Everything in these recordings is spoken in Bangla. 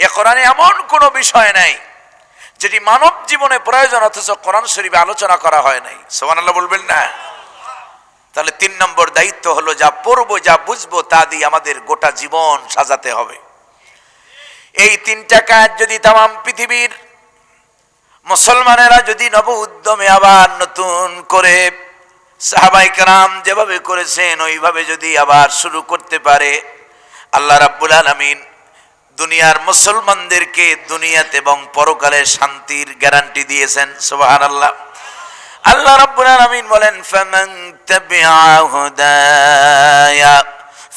এ কোরআনে এমন কোনো বিষয় নাই, যেটি মানব জীবনে প্রয়োজন, অথচ কোরআন শরীফে আলোচনা করা হয় নাই। সোমান আল্লাহ বলবেন না? তাহলে তিন নম্বর দায়িত্ব হলো, যা পড়ব, যা বুঝব, তা দিয়ে আমাদের গোটা জীবন সাজাতে হবে। এই তিনটা কাজ যদি তাম পৃথিবীর মুসলমানেরা যদি নব উদ্যমে আবার নতুন করে সাহাবাই কারাম যেভাবে করেছেন, ওইভাবে যদি আবার শুরু করতে পারে, আল্লাহ রাব্বুল আলমিন দুনিয়ার মুসলমানদেরকে দুনিয়াতে এবং পরকালে শান্তির গ্যারান্টি দিয়েছেন সুবাহান আল্লাহ আল্লাহ রব্বুল আলামিন বলেন, ফামান তাবিআ হুদায়া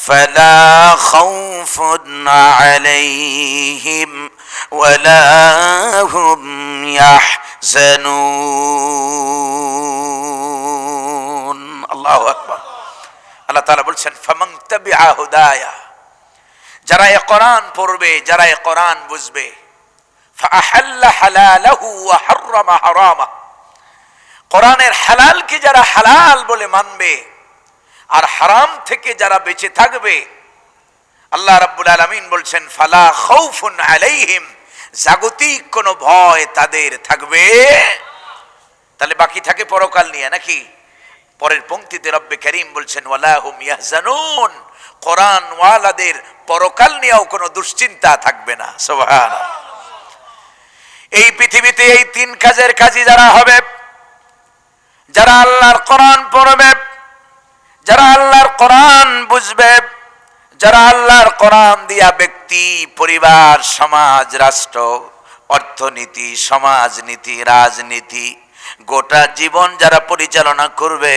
ফালা খাউফুন আলাইহিম ওয়ালা হুম ইয়াহজানুন। আল্লাহু আকবার। আল্লাহ তাআলা বলছেন, ফামান তাবিআ হুদায়া যারা এ কোরআন পড়বে, যারা এ কোরআন বুঝবে। কোরআনের হালালকে যারা হালাল বলে মানবে, আর হারাম থেকে যারা বেঁচে থাকবে, আল্লাহ রাব্বুল আলামিন বলছেন, ফালা খাউফুন আলাইহিম। জাগতিক কোনো ভয় তাদের থাকবে। তাহলে বাকি থাকে পরকাল নিয়ে নাকি? পরের পংক্তিতে রব্বে করিম বলছেন, ওয়ালা হুম ইয়াহজানুন। কোরআন ওয়ালাদের পরকাল নিয়েও কোনো দুশ্চিন্তা থাকবে না, সুবহানাল্লাহ। এই পৃথিবীতে এই তিন কাজের কাজী যারা হবে, যারা আল্লাহর কোরআন পড়বে, যারা আল্লাহর কোরআন বুঝবে, যারা আল্লাহর কোরআন দিয়া ব্যক্তি, পরিবার, সমাজ, রাষ্ট্র, অর্থনীতি, সমাজনীতি, রাজনীতি, গোটা জীবন যারা পরিচালনা করবে,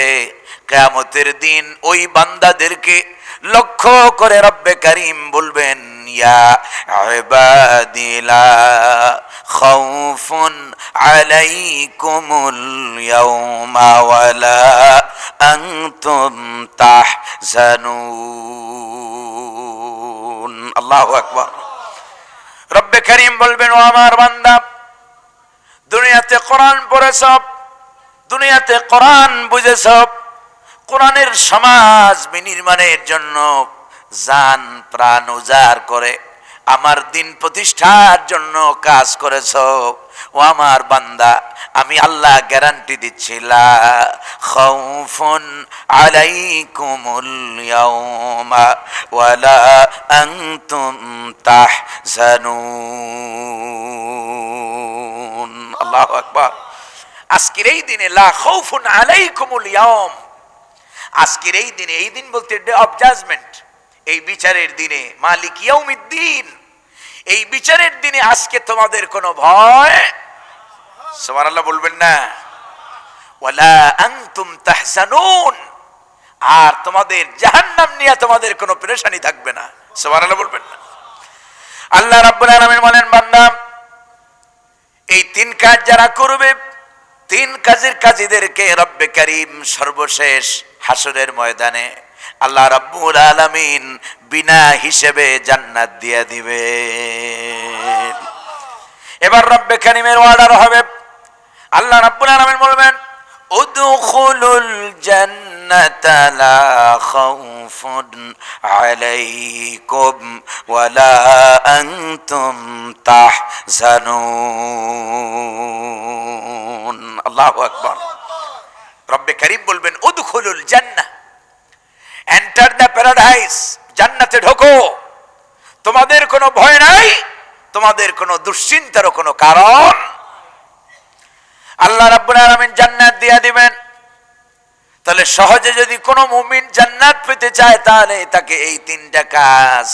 কেয়ামতের দিন ওই বান্দাদেরকে লক্ষ্য করে রব্বে করিম বলবেন, ইয়া ইবাদিলা, খাউফুন আলাইকুমুল ইয়াউমা ওয়ালা আনতুম তাহজানুন। আল্লাহু আকবার। রব্বে করিম বলবেন, ও আমার বান্দা, দুনিয়াতে কোরআন পড়েছ, দুনিয়াতে কোরআন বুঝেছ কোরআনের সমাজ বিনির্মাণের জন্য জান, প্রাণ উজাড় করে, আমার দিন প্রতিষ্ঠার জন্য কাজ করেছ। ও আমার বান্দা, আমি আল্লাহ গ্যারান্টি দিচ্ছি, লা খাউফুন আলাইকুমুল ইয়াউমা ওয়ালা আনতুম তাহজানুন। আল্লাহু আকবার। আজকের এই দিনে লা খাউফুন আজকের এই দিনে, এই দিন বলতে ডে অফ জাজমেন্ট এই বিচারের দিনে, মালিক ইয়াউমিদ্দিন, এই বিচারের দিনে আজকে তোমাদের কোনো ভয়? সুবহানাল্লাহ বলবেন না। ওয়ালা আনতুম তাহজানুন, আর তোমাদের জাহান্নাম নিয়ে তোমাদের কোনো পেরেশানি থাকবে না। সুবহানাল্লাহ বলবেন না। আল্লাহ রাব্বুল আলামিন বলেন, বান্দা, এই তিন কাজ যারা করবে তিন কাজের কাজীদেরকে রব্বে করিম সর্বশেষ হাসরের ময়দানে আল্লাহ রাব্বুল আলামিন বিনা হিসেবে জান্নাত দিয়ে দিবে এবার রব্বে করিমের অর্ডার হবে। আল্লাহ রাব্বুল আলামিন বলবেন, উদখুলুল জান্নাতা তাহজানুন আল্লাহু আকবার রব্বে করিম বলবেন উদখুলুল জান্নাহ এন্টার দ্য জান্নাতে ঢোকো। তোমাদের কোনো ভয় নাই, তোমাদের কোনো দুশ্চিন্তারও কোনো কারণ। আল্লাহ রাব্বুল আলামিন জান্নাত দিয়া দিবেন। তাহলে সহজে যদি কোনো মুমিন জান্নাত পেতে চায়, তাহলে তাকে এই তিনটা কাজ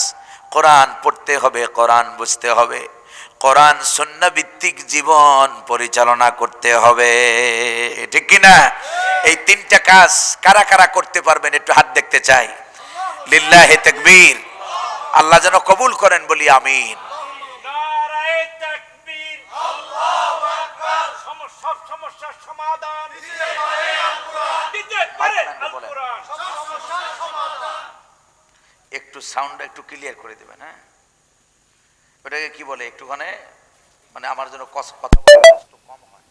কোরআন পড়তে হবে, কোরআন বুঝতে হবে, কোরআন ভিত্তিক জীবন পরিচালনা করতে হবে। ঠিক কি না এই তিনটা কাজ কারা কারা করতে পারবেন একটু হাত দেখতে চাই। লিল্লাহে তাকবীর। আল্লাহ যেন কবুল করেন, বলি আমিন নারায়ে তাকবীর আল্লাহু আকবার সব সমস্যার সমাধান। দিতে পারে আল কোরআন দিতে পারে আল কোরআন একটু সাউন্ড একটু ক্লিয়ার করে দেবেন হ্যাঁ? ওটাকে কি বলে একটুখানে? মানে আমার জন্য কথা বলা কম হয়।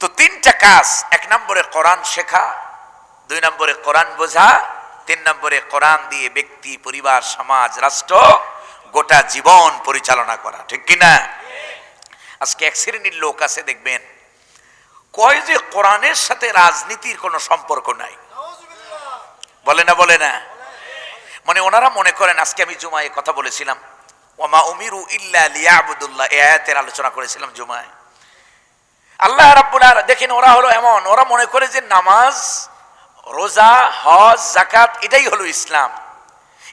তো তিনটা কাজ এক নম্বরে কোরআন শেখা দুই নম্বরে কোরআন বোঝা তিন নম্বরে কোরআন দিয়ে ব্যক্তি পরিবার সমাজ রাষ্ট্র গোটা জীবন পরিচালনা করা ঠিক কিনা? আজকে এক শ্রেণির লোক আছে, দেখবেন। কয় যে কোরআনের সাথে রাজনীতির কোনো সম্পর্ক নাই। বলে না বলে না। মানে ওনারা মনে করেন, আজকে আমি জুমায় কথা বলেছিলাম। ওমা উমিরু ইল্লা লিয়াবুদুল্লাহ এই আয়াতের আলোচনা করেছিলাম জুমায়। আল্লাহ রাব্বুল আলামিন, দেখেন ওরা হলো এমন, ওরা মনে করে যে নামাজ, রোজা, হজ জাকাত এটাই হলো ইসলাম।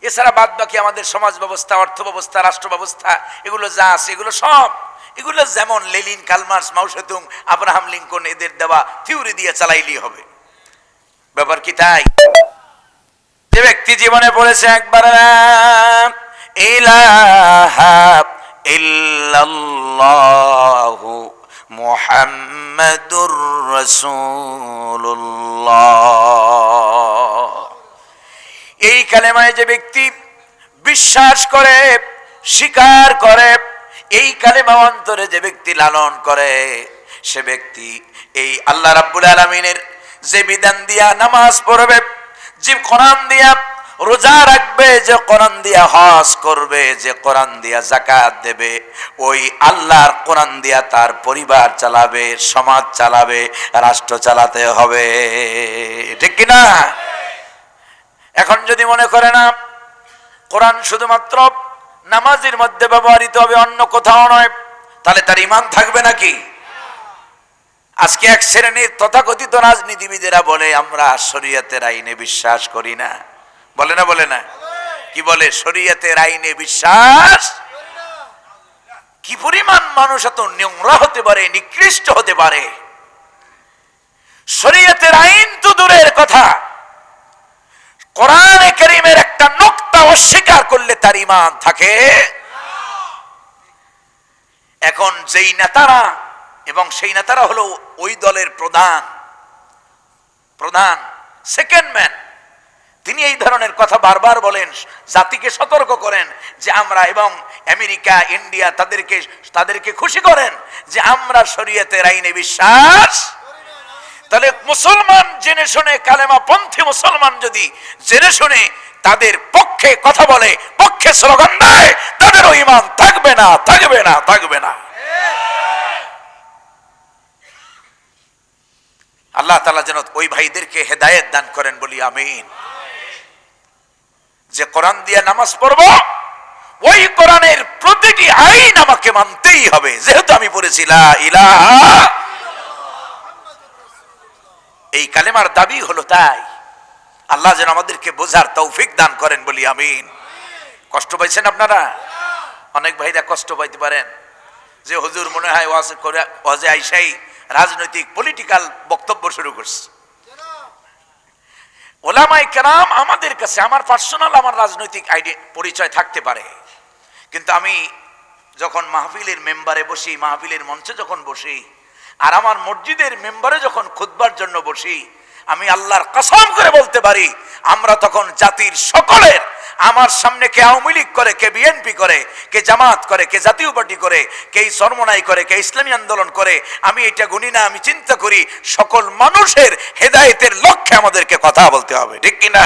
এছাড়া বাদ বাকি আমাদের সমাজ ব্যবস্থা, অর্থ ব্যবস্থা, রাষ্ট্র ব্যবস্থা, এগুলো যা আছে, এগুলো সব এগুলো যেমন Lenin, Karl Marx, Mao Zedong, Abraham Lincoln, এদের দেওয়া থিওরি দিয়ে চালাইলেই হবে। ব্যাপার কি তাই? যে ব্যক্তি জীবনে পড়েছে একবার এই কালেমায় যে ব্যক্তি বিশ্বাস করে, স্বীকার করে এই কালেমা অন্তরে যে ব্যক্তি লালন করে, সে ব্যক্তি এই আল্লাহ রাব্বুল আলমিনের যে বিধান দিয়া নামাজ পড়বে, যে কোরআন দিয়া রোজা রাখবে, যে কোরআন দিয়া হজ করবে, যে কোরআন দিয়া জাকাত দেবে, ওই আল্লাহর কোরআন দিয়া তার পরিবার চালাবে, সমাজ চালাবে, রাষ্ট্র চালাতে হবে। ঠিক কিনা? এখন যদি মনে করে না, কোরআন শুধুমাত্র নামাজের মধ্যে ব্যবহৃত হবে, অন্য কোথাও নয়। তাহলে তার ইমান থাকবে নাকি? আজকে এক শ্রেণির তথাকথিত রাজনীতিবিদেরা বলে, আমরা শরীয়তের আইনে বিশ্বাস করি না। বলে না বলে না? কি বলে? শরীয়তের আইনে বিশ্বাস কি পরিমাণ মানুষ এত নোংরা হতে পারে, নিকৃষ্ট হতে পারে? শরীয়তের আইন তো দূরের কথা। কোরআনে করিমের একটা নোক্তা অস্বীকার করলে তার ইমান থাকে। এখন যেই নেতারা এবং সেই নেতারা হলো ওই দলের প্রধান প্রধান সেকেন্ড ম্যান তিনি এই ধরনের কথা বারবার বলেন, জাতিকে সতর্ক করেন যে আমরা এবং আমেরিকা, ইন্ডিয়া তাদেরকে তাদেরকে খুশি করেন যে আমরা শরীয়তের আইনে বিশ্বাস। তাহলে মুসলমান জেনে শুনে কালেমা পন্থী মুসলমান যদি জেনে শুনে তাদের পক্ষে কথা বলে, পক্ষে স্লোগান দেয়, তাদেরও ইমান থাকবে না থাকবে না থাকবে না। আল্লাহ তালা যেন ওই ভাইদেরকে হেদায়েত দান করেন, বলি আমিন। যে কোরআন দিয়ে নামাজ পড়ব, ওই কোরআনের প্রতিটি আইন আমাকে মানতেই হবে। যেহেতু আমি পড়েছিলাম ইলাহা এই কালেমার দাবি হলো তাই। আল্লাহ যেন আমাদেরকে বোঝার তৌফিক দান করেন বলি আমিন। কষ্ট পাইছেন আপনারা? অনেক ভাইরা কষ্ট পাইতে পারেন। যে হুজুর মনে হয় ওয়াজ করে, ওয়াজে আইসাই রাজনৈতিক পলিটিক্যাল বক্তব্য শুরু করছে। ওলামাই কেরাম আমাদের কাছে, আমার পার্সোনাল আমার রাজনৈতিক আইডি, পরিচয় থাকতে পারে। কিন্তু আমি যখন মাহফিলের মেম্বারে বসি, মাহফিলের মঞ্চে যখন বসি, আর আমার মসজিদের মেম্বারে যখন খুদবার জন্য বসি আমি আল্লাহর কসম করে বলতে পারি, আমরা তখন জাতির সকলের, আমার সামনে কে আওয়ামী লীগ করে, কে বিএনপি করে, কে জামাত করে, কে জাতীয় পার্টি করে, কে সরমনাই করে, কে ইসলামী আন্দোলন করে, আমি এটা গুনি না, আমি চিন্তা করি সকল মানুষের হেদায়েতের লক্ষ্যে আমাদেরকে কথা বলতে হবে, ঠিক কিনা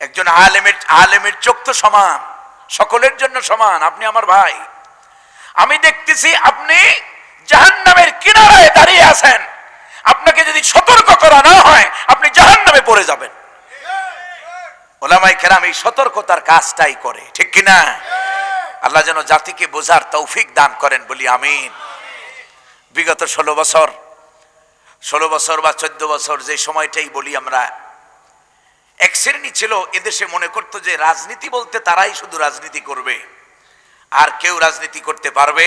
একজন আলেমের আলেমের চোখ তো সমান, সকলের জন্য সমান, আপনি আমার ভাই। আমি দেখতেছি আপনি জাহান্নামের কিনারায় দাঁড়িয়ে আছেন। আপনাকে যদি সতর্ক করা না হয়, আপনি জাহান্নামে পড়ে যাবেন। ওলামাই কেরাম এই সতর্কতার কাজটাই করে, ঠিক কিনা আল্লাহ যেন জাতিকে বোঝার তৌফিক দান করেন, বলি আমিন। বিগত ষোলো বছর ষোলো বছর বা চোদ্দ বছর যে সময়টাই বলি আমরা, এক শ্রেণি ছিল, এদেশে মনে করতো যে রাজনীতি বলতে তারাই শুধু রাজনীতি করবে। আর কেউ রাজনীতি করতে পারবে?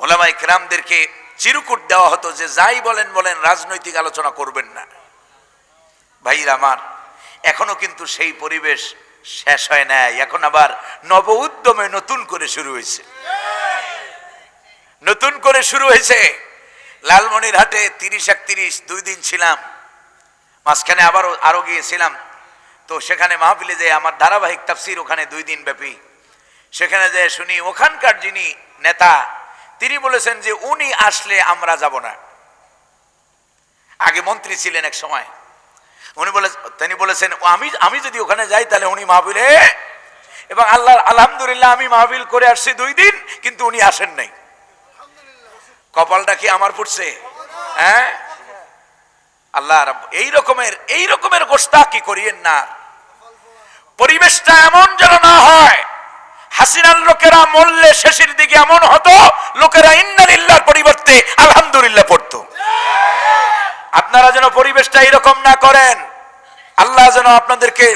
ওলামাই কেরামদেরকে চিরকুট দেওয়া হতো যে যাই বলেন বলেন রাজনৈতিক আলোচনা করবেন না। ভাইরা আমার, এখনও কিন্তু সেই পরিবেশ শেষ হয় নাই। এখন আবার নব উদ্যমে নতুন করে শুরু হয়েছে। নতুন করে শুরু হয়েছে। লালমনির হাটে তিরিশ একত্রিশ দুই দিন ছিলাম। মাঝখানে আবারও আরও গিয়েছিলাম। তো সেখানে মাহফিলে যে আমার ধারাবাহিক তাফসির ওখানে দুই দিন ব্যাপী। সেখানে যে শুনি ওখানকার যিনি নেতা তিনি বলেছেন যে উনি আসলে আমরা যাব না। আগে মন্ত্রী ছিলেন এক সময়। উনি বলে তিনি বলেছেন, আমি আমি যদি ওখানে যাই তাহলে উনি মাহবিলে এবং আল্লাহ আলহামদুলিল্লাহ আমি মাহবিল করে আসছি দুই দিন, কিন্তু উনি আসেন নাই। কপালটা কি আমার পড়ছে হ্যাঁ? আল্লাহ এই রকমের এই রকমের গোস্তা কি করিয়েন না। পরিবেশটা এমন যেন না হয়। হাসিনার লোকেরা মরলে শেষের দিকে এমন হতো লোকেরা ইন্নালিল্লাহর পরিবর্তে আলহামদুলিল্লাহ পড়তো আপনারা যেন পরিবেশটা এরকম না করেন আল্লাহ যেন আপনাদেরকে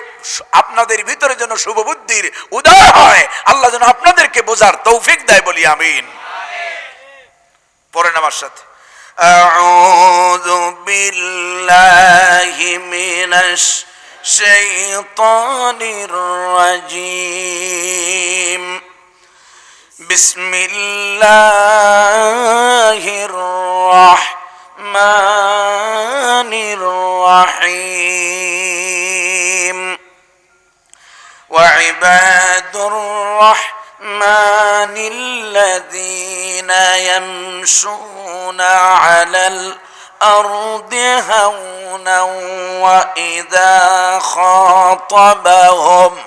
আপনাদের ভিতরে যেন শুভ বুদ্ধির উদয় হয় আল্লাহ যেন আপনাদেরকে বোঝার তৌফিক দেয় বলি আমিন পড়েন আমার সাথে أعوذ بالله من الشيطان الرجيم. بسم الله الرحمن الرحيم. وعباد الرحمن الذين يمشون على الأرض هونا وإذا خاطبهم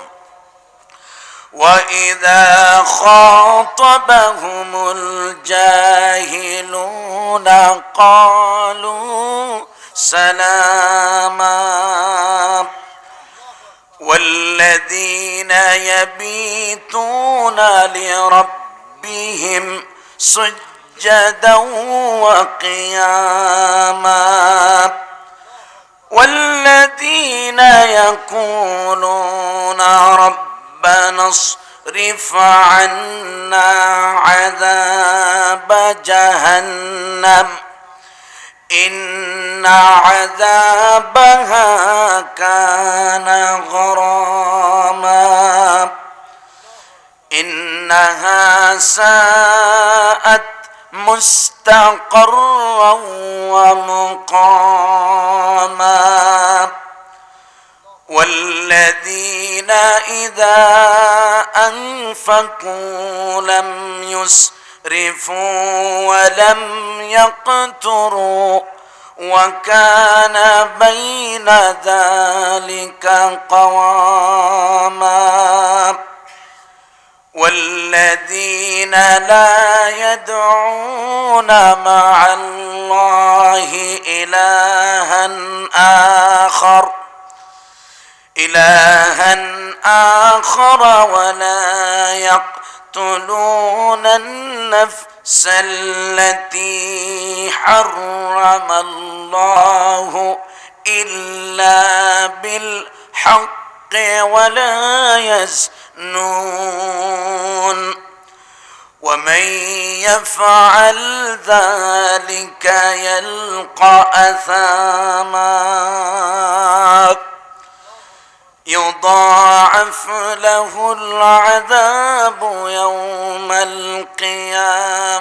وإذا خاطبهم الجاهلون قالوا سلاما والذين يبيتون لربهم سجدا وقياما والذين يقولون ربنا اصرف عنا عذاب جهنم إن عذابها كان غراما إنها ساءت مستقرا ومقاما. والذين إذا أنفقوا لم يسرفوا ولم يقتروا وكان بين ذلك قواما. والذين لا يدعون مع الله إلها آخر إلها آخر ولا يقتلون النفس التي حرم الله إلا بالحق. ولا يزنون ومن يفعل ذلك يلقى أثاما يضاعف له العذاب يوم القيامة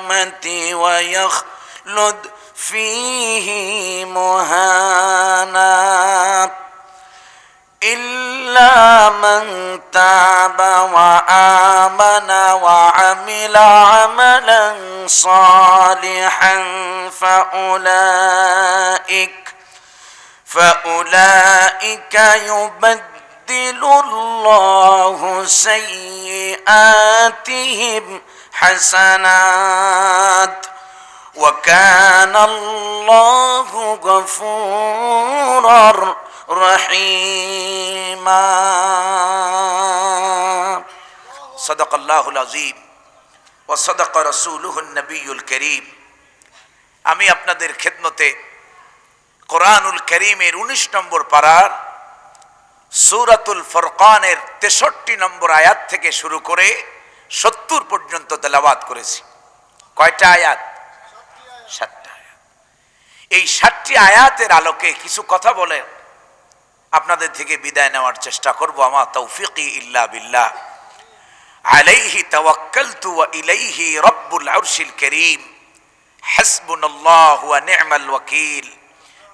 ويخلد فيه مهانا إلا من تاب وآمن وعمل عملا صالحا فأولئك فأولئك يبدل الله سيئاتهم حسنات وكان الله غفورا رحيما صدق الله العظيم وصدق رسوله النبي الكريم আমি আপনাদের খেদমতে কোরআনুল করিমের উনিশ নম্বর পাড়ার সুরাতুল ফরকানের তেষট্টি নম্বর আয়াত থেকে শুরু করে সত্তর পর্যন্ত তেলাবাদ করেছি কয়টা আয়াত সাতটা আয়াত এই সাতটি আয়াতের আলোকে কিছু কথা বলেন আপনাদের থেকে বিদায় নেওয়ার চেষ্টা করব। আমার তৌফিকি ইল্লা বিল্লাহ। আলাইহি তাওয়াক্কালতু ওয়া ইলাইহি রব্বুল আরশিল করিম। হাসবুনাল্লাহু ওয়া নি'মাল ওয়াকিল।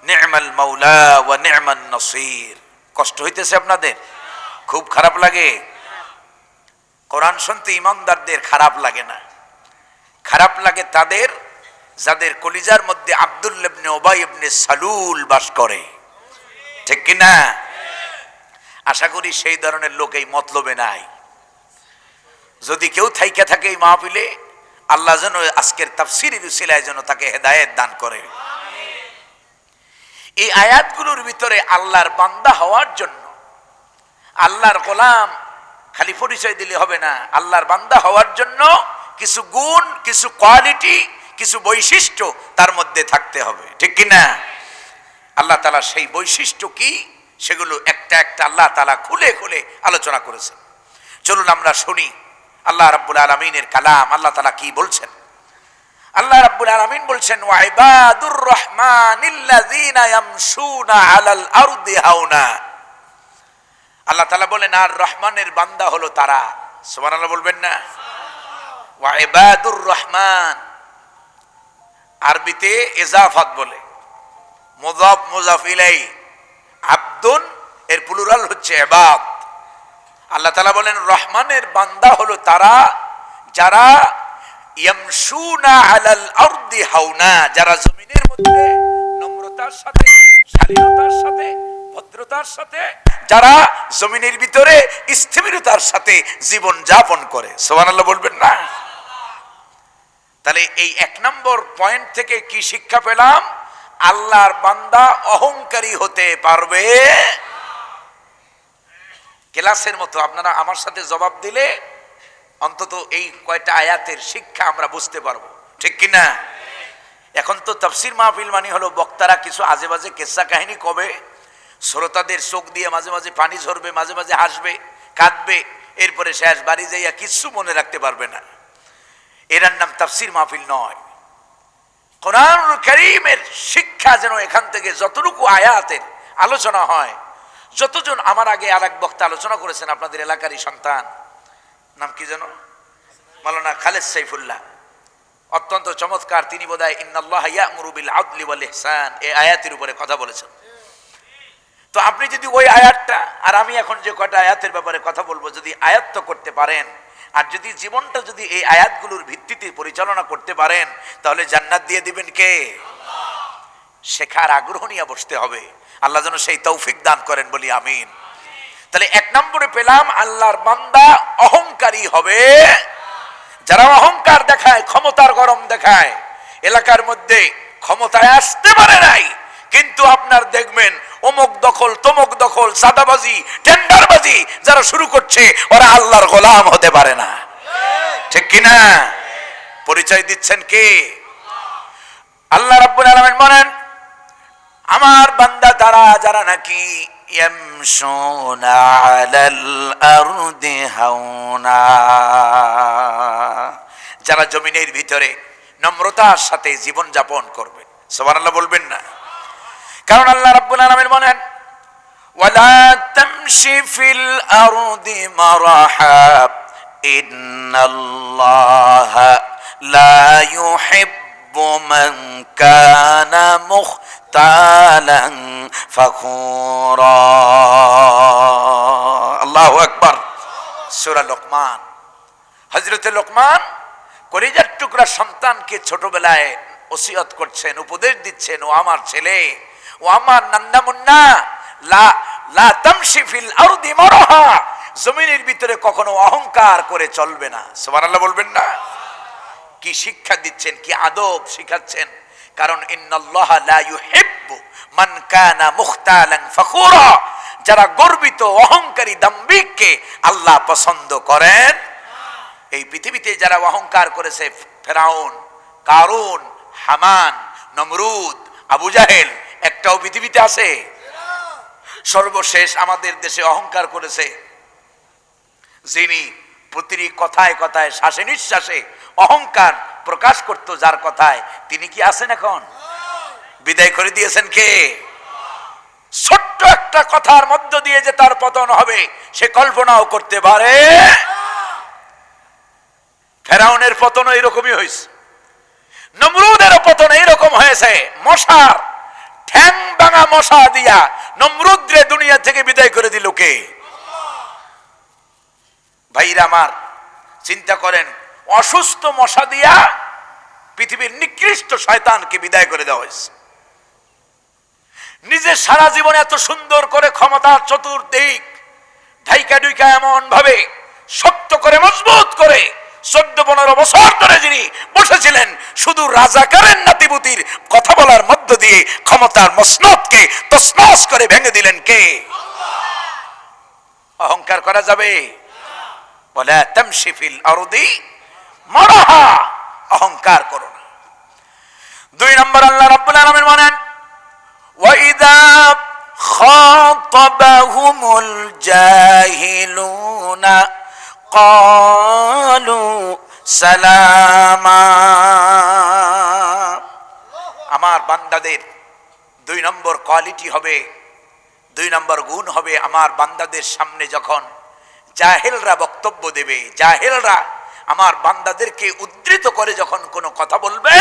নি'মাল মাওলা ওয়া নি'মান নাসির। কষ্ট হইতেছে আপনাদের? খুব খারাপ লাগে। কোরআন শুনতে ইমানদারদের খারাপ লাগে না। খারাপ লাগে তাদের, যাদের কলিজার মধ্যে আব্দুল ইবনে ওবাই ইবনে সালুল বাস করে। ঠিক কিনা? আশা করি সেই ধরনের লোক এই মতলবে নাই। যদি কেউ থাইকা থাকে এই মাহফিলে, আল্লাহ যেন আজকের তাফসির উসিলায় যেন তাকে হেদায়েত দান করে। এই আয়াতগুলোর ভিতরে আল্লাহর বান্দা হওয়ার জন্য, আল্লাহর গোলাম খালি পরিচয় দিলে হবে না। আল্লাহর বান্দা হওয়ার জন্য কিছু গুণ, কিছু কোয়ালিটি, কিছু বৈশিষ্ট্য তার মধ্যে থাকতে হবে। ঠিক কি না আল্লাহ তালা সেই বৈশিষ্ট্য কি? সেগুলো একটা একটা আল্লাহ তালা খুলে খুলে আলোচনা করেছে চলুন আমরা শুনি আল্লাহ রাব্বুল আলমিনের কালাম। আল্লাহ তালা কি বলছেন? আল্লাহ রাব্বুল আলামিন বলছেন ওয়াইবাদুর রহমানিল্লাযীনা আল্লাহ তাআলা বলেন, আর রহমানের বান্দা হলো তারা। সুবহানাল্লাহ বলবেন না? ওয়াইবাদুর রহমান। আরবিতে ইজাফাত বলে। মুযাফ মুযাফ ইলাই আব্দুন, এর প্লুরাল হচ্ছে ইবাদ আল্লাহ তাআলা বলেন, রহমানের বান্দা হলো তারা যারা যারা জমিনের মধ্যে নম্রতার সাথে, শালীনতার সাথে, ভদ্রতার সাথে, যারা জমিনের ভিতরে স্থিরতার সাথে জীবন যাপন করে। সুবহানাল্লাহ বলবেন না? তাহলে এই এক নম্বর পয়েন্ট থেকে কি শিক্ষা পেলাম? আল্লাহর বান্দা অহংকারী হতে পারবে। ক্লাসের মতো আপনারা আমার সাথে জবাব দিলে অন্তত এই কয়টা আয়াতের শিক্ষা আমরা বুঝতে পারব। ঠিক কি না এখন তো তফসির মাহফিল মানে হলো, বক্তারা কিছু আজে বাজে কেসা কাহিনী কবে? শ্রোতাদের চোখ দিয়ে মাঝে মাঝে পানি ঝরবে, মাঝে মাঝে হাসবে, কাঁদবে, এরপরে শেষ বাড়ি যাইয়া কিচ্ছু মনে রাখতে পারবে না। এরার নাম তাফসির মাহফিল নয়। কোরআন করিমের শিক্ষা যেন এখান থেকে যতটুকু আয়াতের আলোচনা হয়, যতজন আমার আগে আর এক বক্তা আলোচনা করেছেন আপনাদের এলাকারই সন্তান, নাম কি যেন? মালানা খালেদ সাইফুল্লাহ। অত্যন্ত চমৎকার, তিনি বোধহয় ইন্নাল্লাহ ইয়ামুরু বিল আদলি ওয়াল এই আয়াতের উপরে কথা বলেছেন। তো আপনি যদি ওই আয়াতটা, আর আমি এখন যে কয়টা আয়াতের ব্যাপারে কথা বলব, যদি আয়াত্ত করতে পারেন আর যদি জীবনটা যদি এই আয়াতগুলোর ভিত্তিতে পরিচালনা করতে পারেন, তাহলে জান্নাত দিয়ে দিবেন কে? শেখার আগ্রহ নিয়ে বসতে হবে। আল্লাহ যেন সেই তৌফিক দান করেন বলি আমিন। তাহলে এক নম্বরে পেলাম, আল্লাহর বান্দা অহংকারী হবে। যারা অহংকার দেখায়, ক্ষমতার গরম দেখায়, এলাকার মধ্যে ক্ষমতায় আসতে পারে নাই। কিন্তু আপনার দেখবেন, অমুক দখল, তমুক দখল, সাদাবাজি, টেন্ডারবাজি যারা শুরু করছে, ওরা আল্লাহর গোলাম হতে পারে না। ঠিক কিনা পরিচয় দিচ্ছেন কে? আল্লাহ রাব্বুল আলামিন বলেন, আমার বান্দা তারা যারা নাকি ইয়ামশুনা আলাল আরদি হাওনা, যারা জমিনের ভিতরে নম্রতার সাথে জীবন যাপন করবে। সুবহানাল্লাহ বলবেন না। কারণ আল্লাহ রাব্বুল আলামিন বলেন, ওয়ালা তামশি ফিল আরদি মারাহা, ইন্নাল্লাহা লা ইউহিব্বু মান কানা মুখতালান ফাখুরা। আল্লাহু আকবার। সূরা লোকমান। হযরতে লোকমান কলিজার টুকরা সন্তানকে ছোটবেলায় ওসিয়ত করছেন, উপদেশ দিচ্ছেন, ও আমার ছেলে। ও আমার নান্না মুন্না লা লা জমিনের ভিতরে কখনো অহংকার করে চলবে না। সুবহানাল্লাহ বলবেন না? কি শিক্ষা দিচ্ছেন, কি আদব শিখাচ্ছেন? কারণ লা মুখতালান যারা গর্বিত, অহংকারী, দাম্ভিককে আল্লাহ পছন্দ করেন, এই পৃথিবীতে যারা অহংকার করেছে, ফেরাউন, কারুন, হামান, নমরুদ, আবু জাহেল একটাও পৃথিবীতে আছে। সর্বশেষ আমাদের দেশে অহংকার করেছে। যিনি প্রতিটি কথায় কথায় শ্বাসে নিঃশ্বাসে অহংকার প্রকাশ করত যার কথায়, তিনি কি আছেন এখন? বিদায় করে দিয়েছেন কে? ছোট্ট একটা কথার মধ্য দিয়ে যে তার পতন হবে, সে কল্পনাও করতে পারে। ফেরাউনের পতন এইরকমই হয়েছে। নমরুদের পতন এইরকম হয়েছে। মশার ঠ্যাং ভাঙা মশা দিয়া নমরুদ্রে দুনিয়া থেকে বিদায় করে দিল কে? ভাইরা আমার, চিন্তা করেন, অসুস্থ মশা দিয়া পৃথিবীর নিকৃষ্ট শয়তানকে বিদায় করে দেওয়া হয়েছে। নিজে সারা জীবন এত সুন্দর করে ক্ষমতার চতুর্দিক ঢাইকা ডুইকা এমন ভাবে শক্ত করে, মজবুত করে চোদ্দ, পনেরো বছর ধরে যিনি বসেছিলেন, শুধু রাজাকারের নাতিপুতির কথা বলার মধ্য দিয়ে ক্ষমতার মসনদকে তসনস করে ভেঙে দিলেন কে? অহংকার করা যাবে? বলে তামশিফিল অরুদি মরাহা। অহংকার করো না। দুই নম্বর, আল্লাহ রাব্বুল আলামিন মানেন ওয়াইদা খাতাবাহুমুল জাহিলুনা। قالوا سلاما আমার বান্দাদের দুই নম্বর কোয়ালিটি হবে দুই নম্বর গুণ হবে আমার বান্দাদের সামনে যখন জাহেলরা বক্তব্য দেবে জাহেলরা আমার বান্দাদেরকে উদ্ধৃত করে যখন কোনো কথা বলবে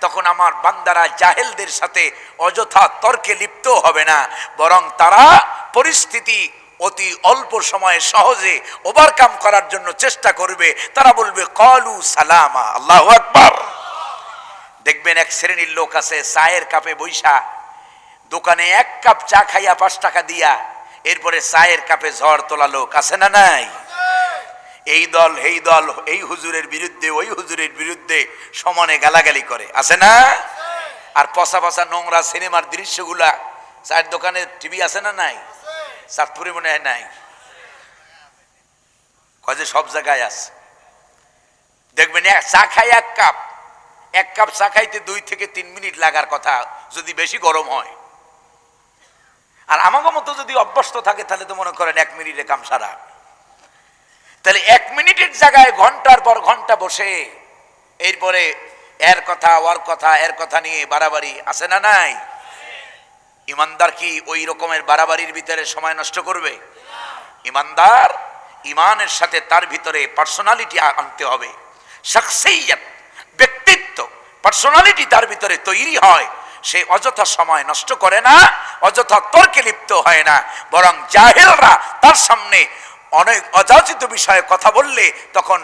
তখন আমার বান্দারা জাহেলদের সাথে অযথা তর্কে লিপ্ত হবে না বরং তারা পরিস্থিতি অতি অল্প সময়ে সহজে ওভারকাম করার জন্য চেষ্টা করবে, তারা বলবে, কলু সালামা, আল্লাহ আকবার। দেখবেন এক শ্রেণির লোক আছে, চায়ের কাপে বৈশা, দোকানে এক কাপ চা খাইয়া পাঁচ টাকা দিয়া, এরপরে চায়ের কাপে ঝড় তোলা লোক আছে না নাই? এই দল এই দল, এই হুজুরের বিরুদ্ধে, ওই হুজুরের বিরুদ্ধে সমানে গালাগালি করে, আছে না? আর পচা পচা নোংরা সিনেমার দৃশ্যগুলা চায়ের দোকানে টিভি আছে না নাই? চাঁদপুরে মনে হয় নাই। কয় সব জায়গায় আছে। দেখবেন এক চা খাই এক কাপ। এক কাপ চা খাইতে দুই থেকে তিন মিনিট লাগার কথা যদি বেশি গরম হয়। আর আমাকে মতো যদি অভ্যস্ত থাকে, তাহলে তো মনে করেন এক মিনিটে কাম সারা। তাহলে এক মিনিটের জায়গায় ঘণ্টার পর ঘণ্টা বসে, এরপরে এর কথা, ওর কথা, এর কথা নিয়ে বাড়াবাড়ি আছে না নাই? ইমানদার কি ওই রকমের বাড়াবাড়ির ভিতরে সময় নষ্ট করবে? ইমানদার ইমানের সাথে তার ভিতরে পার্সোনালিটি আনতে হবে। ব্যক্তিত্ব পার্সোনালিটি তার ভিতরে তৈরি হয়। সে অযথা সময় নষ্ট করে না, অযথা তর্কে লিপ্ত হয় না। বরং জাহেলরা তার সামনে অনেক অযাচিত বিষয়ে কথা বললে তখন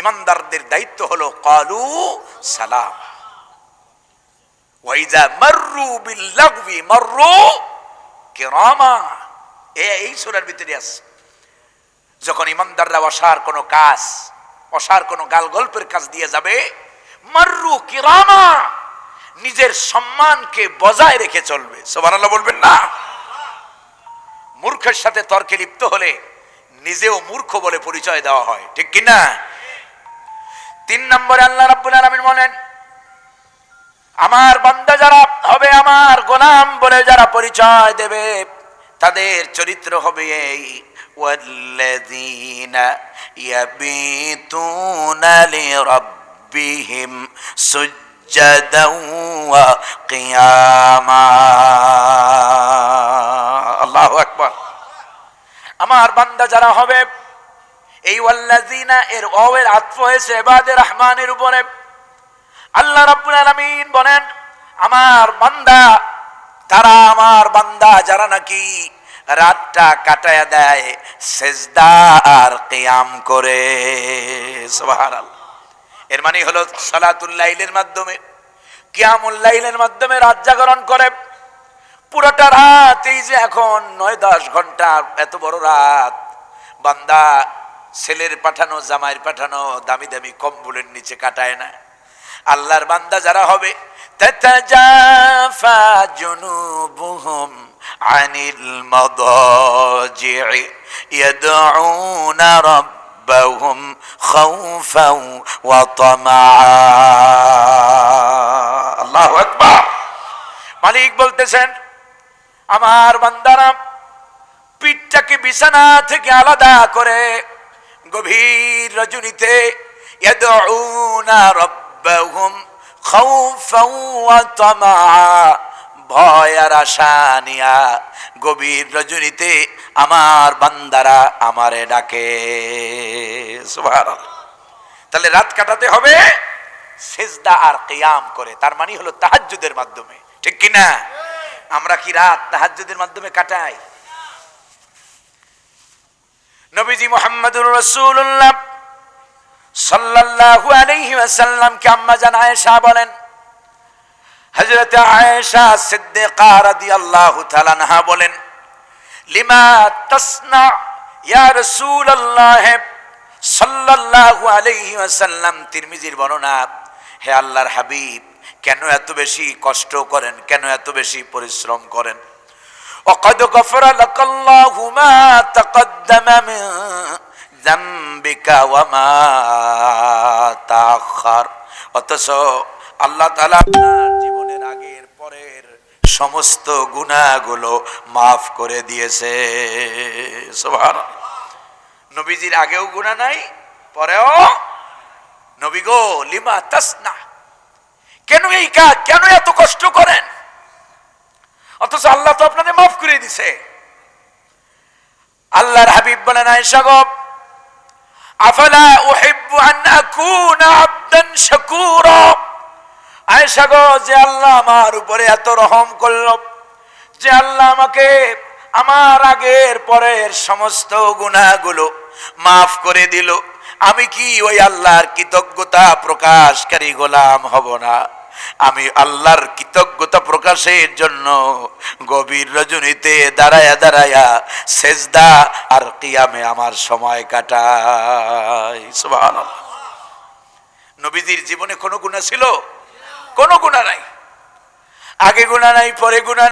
ইমানদারদের দায়িত্ব হলো, কালু সালাম। ওয়াইজা মাররু বিল্লাগবি মাররু কিরামা এ, এই সূরার ভিতরে আছে। যখন ইমানদাররা অসার কোনো কাজ, অসার কোনো গাল গল্পের কাজ দিয়ে যাবে, মাররু কিরামা, নিজের সম্মানকে বজায় রেখে চলবে। সুবহানাল্লাহ বলবেন না? মূর্খের সাথে তর্কে লিপ্ত হলে নিজেও মূর্খ বলে পরিচয় দেওয়া হয়। ঠিক কি না তিন নম্বরে আল্লাহ রাব্বুল আলামিন বলেন আমার বান্দা যারা হবে আমার গোলাম বলে যারা পরিচয় দেবে তাদের চরিত্র হবে এই والذين يبيتون لربهم سجدا وقياما الله أكبر আমার বান্দা যারা হবে এই ওয়াল্লাযিনা এর ওয়ের আত্ম হয়েছে এবাদের রহমানের উপরে আল্লাহ রাব্বুল আলামিন বলেন, আমার বান্দা, তারা আমার বান্দা যারা নাকি রাতটা কাটায়া দেয়, সেজদা আর কিয়াম করে। সুবহানাল্লাহ। এর মানে হলো সালাতুল লাইলের মাধ্যমে, কিয়ামুল লাইলের মাধ্যমে রাত জাগরণ করে। পুরোটা রাত এই যে এখন নয় দশ ঘণ্টা, এত বড় রাত। বান্দা ছেলের পাঠানো, জামাইয়ের পাঠানো, দামি দামি কম্বলের নিচে কাটায় না। আল্লাহর বান্দা যারা হবে تتجافى جنوبهم عن المضاجع يدعون ربهم خوفا وطمعا الله أكبر মালিক বলতেছেন আমার বান্দারা পিঠটাকে বিছানা থেকে আলাদা করে গভীর রজনীতে ইয়াদউনা রাব্বাহুম খাউফাও ওয়া তামাআ ভয় আর আশা নিয়া গভীর রজনীতে আমার বান্দারা আমারে ডাকে। সুবহানাল্লাহ। তাহলে রাত কাটাতে হবে, সেজদা আর কিয়াম করে। তার মানে হলো তাহাজ্জুদের মাধ্যমে। ঠিক কি না আমরা কি রাত তাহাজ্জুদের মাধ্যমে কাটাই? নবীজি মুহাম্মদুর রাসূলুল্লাহ সাল্লাল্লাহু আলাইহি ওয়াসাল্লাম কে আম্মা জান আয়েশা বলেন হজরত আয়েশা সিদ্দিকা রাদিয়াল্লাহু তাআলা আনহা বলেন লিমা তাসনা ইয়া রাসূলুল্লাহ সাল্লাল্লাহু আলাইহি ওয়াসাল্লাম তিরমিজির বর্ণনা হে আল্লাহর হাবিব কেন এত বেশি কষ্ট করেন কেন এত বেশি পরিশ্রম করেন وقد غفر لك الله ما تقدم من অথচ আল্লাহ জীবনের আগের পরের সমস্ত গুনাহগুলো মাফ করে দিয়েছে। নবীজির আগেও গুণা নাই, পরেও নবী গো, লিমা তাসনা। কেন এই কাজ? কেন এত কষ্ট করেন? অথচ আল্লাহ তো আপনাদের মাফ করে দিছে আল্লাহর হাবিব বলেন নাই গপ আফালা উহিব্বু আন আকুনা আবদান শাকুরা? আয়েশা গো, যে আল্লাহ আমার উপরে এত রহম করল, যে আল্লাহ আমাকে আমার আগের পরের সমস্ত গুনাহগুলো মাফ করে দিল, আমি কি ওই আল্লাহর কৃতজ্ঞতা প্রকাশকারী গোলাম হব না? আমি আল্লাহর কৃতজ্ঞতা প্রকাশের জন্য গভীর রজনীতে দাঁড়ায়া দাঁড়ায়া সেজদা আর কিয়ামে আমার সময় কাটাই। নবীদের জীবনে কোনো গুণা ছিল? কোনো গুণা নাই। আগে গুণা নাই, পরে গুণা